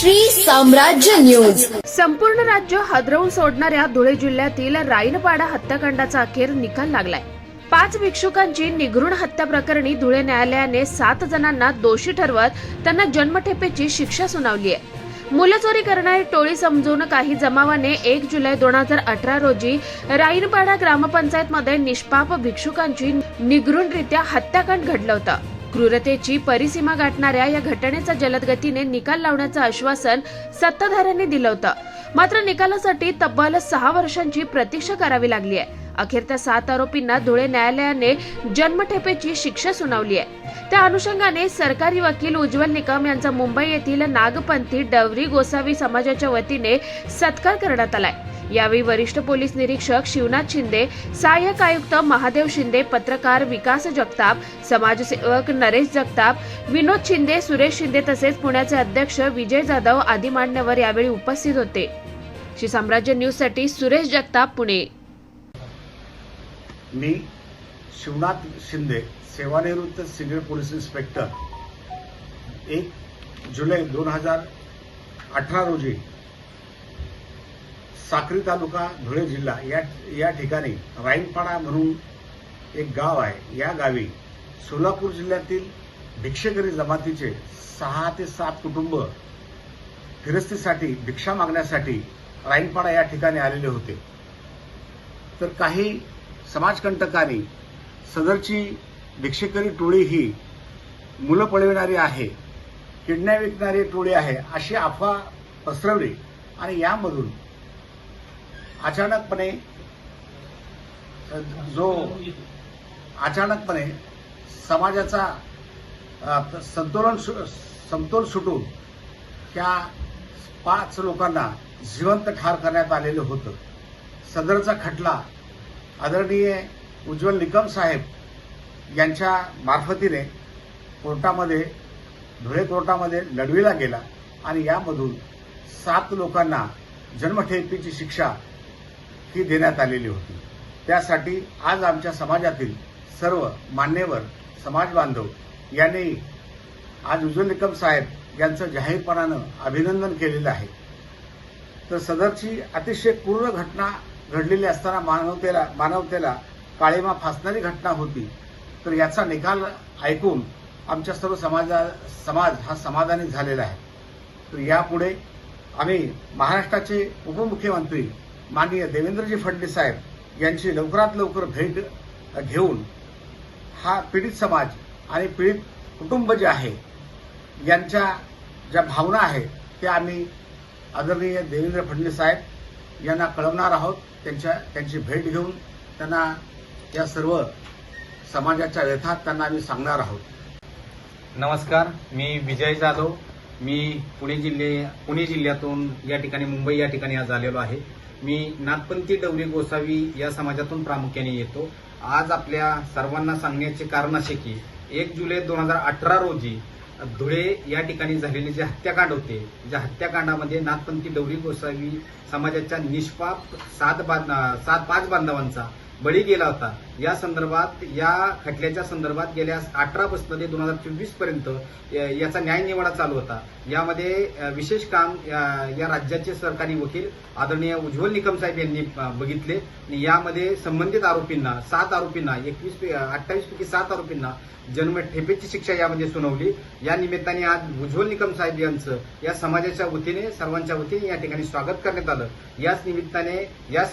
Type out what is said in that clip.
श्री साम्राज्य न्यूज. संपूर्ण राज्य हादरवून सोडणाऱ्या धुळे जिल्ह्यातील राईनपाडा हत्याकांडाचा अखेर निकाल लागलाय. पाच भिक्षुकांची निगृण हत्या प्रकरणी धुळे न्यायालयाने सात जणांना दोषी ठरवत त्यांना जन्मठेपेची शिक्षा सुनावली आहे मुलचोरी करणारी टोळी समजून काही जमावाने एक जुलै दोन हजार अठरा रोजी राईनपाडा ग्रामपंचायतमध्ये निष्पाप भिक्षुकांची निगृणरित्या हत्याकांड घडलं होतं. क्रूरतेची परिसीमा गाठणाऱ्या या घटनेचा जलदगतीने निकाल लावण्याचं आश्वासन सत्ताधाऱ्यांनी दिलं होतं. मात्र निकालासाठी तब्बल सहा वर्षांची प्रतीक्षा करावी लागली आहे. अखेर त्या सात आरोपींना धुळे न्यायालयाने जन्मठेपेची शिक्षा सुनावली आहे. त्या अनुषंगाने सरकारी वकील उज्ज्वल निकम यांचा मुंबई येथील नागपंथी डवरी गोसावी समाजाच्या वतीने सत्कार करण्यात आलाय. यावेळी वरिष्ठ पोलीस निरीक्षक शिवनाथ शिंदे सहाय्यक आयुक्त महादेव शिंदे पत्रकार विकास जगताप समाजसेवक नरेश जगताप विनोद शिंदे सुरेश शिंदे तसेच पुण्याचे अध्यक्ष विजय जाधव आदी मान्यवर यावेळी उपस्थित होते. श्री साम्राज्य न्यूजसाठी सुरेश जगताप पुणे. मी शिवनाथ शिंदे सेवानिवृत्त सिनियर पोलीस इन्स्पेक्टर. एक जुलै दोन हजार अठरा रोजी साक्री तालुका धुळे जिल्हा या या ठिकाणी राईनपाडा म्हणून एक गाव आहे. या गावी सोलापूर जिल्ह्यातील भिक्षेकरी जमातीचे सहा ते सात कुटुंब फिरस्तीसाठी भिक्षा मागण्यासाठी राईनपाडा या ठिकाणी आलेले होते. तर काही समाजकंटकांनी सदरची भिक्षेकरी टोळी ही मुलं पळविणारी आहे किडनॅप विकणारी टोळी आहे अशी अफवा पसरवली आणि यामधून अचानकपणे जो अचानकपणे समाजाचा संतोलन संतुलन सु- समतोल सुटून त्या पाच लोकांना जिवंत ठार करण्यात आलेलं होतं. सदरचा खटला आदरणीय उज्ज्वल निकम साहेब यांच्या मार्फतीने कोर्टामध्ये धुळे कोर्टामध्ये लढविला गेला आणि यामधून सात लोकांना जन्मठेपीची शिक्षा ही देण्यात आलेली होती. त्यासाठी आज आमच्या समाजातील सर्व मान्यवर समाज बांधव यांनी आज उज्ज्वल निकम साहेब यांचं जाहीरपणानं अभिनंदन केलेलं आहे. तर सदरची अतिशय पूर्ण घटना घडलेली असताना मानवतेला मानवतेला काळीमा फासणारी घटना होती. तर याचा निकाल ऐकून आमच्या सर्व समाजा समाज हा समाधानी झालेला आहे. तर यापुढे आम्ही महाराष्ट्राचे उपमुख्यमंत्री माननीय देवेंद्रजी फडणवीस साहेब यांची लवकरात लवकर भेट घेऊन हा पीडित समाज आणि पीडित कुटुंब जे आहे यांच्या ज्या भावना आहेत त्या आम्ही आदरणीय देवेंद्र फडणवीस साहेब यांना कळवणार आहोत. त्यांच्या त्यांची भेट घेऊन त्यांना या सर्व समाजाच्या व्यथात त्यांना आम्ही सांगणार आहोत. नमस्कार मी विजय जाधव. मी पुणे जिल्हे पुणे जिल्ह्यातून या ठिकाणी मुंबई या ठिकाणी आज आलेलो आहे. मी नाथपंथी डवरी गोसावी या समाजातून प्रामुख्याने येतो. आज आपल्या सर्वांना सांगण्याचे कारण असे की एक जुलै दोन हजार अठरा रोजी धुळे या ठिकाणी झालेले जे हत्याकांड होते ज्या हत्याकांडामध्ये नाथपंथी डवरी गोसावी समाजाच्या निष्पाप सात बांध सात पाच बांधवांचा बळी गेला होता. या संदर्भात या खटल्याच्या संदर्भात गेल्या अठरा ते दोन हजार चोवीसपर्यंत याचा न्याय निवाडा चालू होता. यामध्ये विशेष काम या- राज्याचे सरकारी वकील आदरणीय उज्ज्वल निकम साहेब यांनी बघितले. आणि यामध्ये संबंधित आरोपींना सात आरोपींना एकवीस अठ्ठावीस पैकी सात आरोपींना जन्मठेपेची शिक्षा यामध्ये सुनावली. या निमित्ताने आज उज्ज्वल निकम साहेब यांचं या समाजाच्या वतीने सर्वांच्या वतीने या ठिकाणी स्वागत करण्यात आलं. याच निमित्ताने या